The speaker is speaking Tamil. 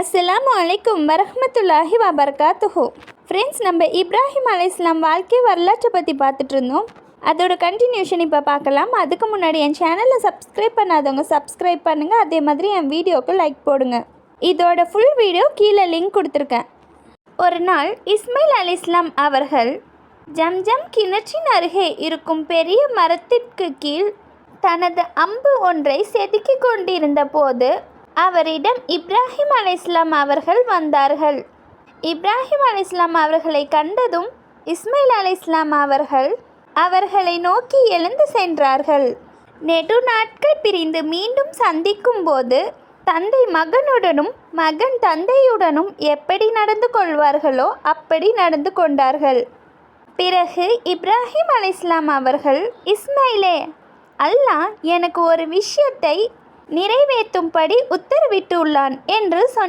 அஸ்லாமு அலைக்கும் வரஹ்மத்துல்லாஹி வபர்காத்துஹு ஃப்ரெண்ட்ஸ் நம்ம இப்ராஹிம் அலைஹிஸ்லாம் வாழ்க்கை வரலாற்றை பற்றி பார்த்துட்டு இருந்தோம். அதோட கண்டினியூஷன் இப்போ பார்க்கலாம். அதுக்கு முன்னாடி என் சேனலை சப்ஸ்கிரைப் பண்ணாதவங்க சப்ஸ்கிரைப் பண்ணுங்கள் அதே மாதிரி என் வீடியோவுக்கு லைக் போடுங்க. இதோட ஃபுல் வீடியோ கீழே லிங்க் கொடுத்துருக்கேன். ஒரு நாள் இஸ்மைல் அலி இஸ்லாம் அவர்கள் ஜம்ஜம் கிணற்றின் அருகே இருக்கும் பெரிய மரத்திற்கு கீழ் தனது அம்பு ஒன்றை செதுக்கி கொண்டிருந்த போது அவரிடம் இப்ராஹிம் அலைஹிஸ்லாம் அவர்கள் வந்தார்கள். இப்ராஹிம் அலைஹிஸ்லாம் அவர்களை கண்டதும் இஸ்மைல் அலைஹிஸ்லாம் அவர்கள் அவர்களை நோக்கி எழுந்து சென்றார்கள். நெடு நாட்கள் பிரிந்து மீண்டும் சந்திக்கும் போது தந்தை மகனுடனும் மகன் தந்தையுடனும் எப்படி நடந்து கொள்வார்களோ அப்படி நடந்து கொண்டார்கள். பிறகு இப்ராஹிம் அலிஸ்லாம் அவர்கள் இஸ்மைலே அல்லாஹ் எனக்கு ஒரு விஷயத்தை நிறைவேற்றும்படி உத்தரவிட்டுள்ளான் என்று சொன்னார்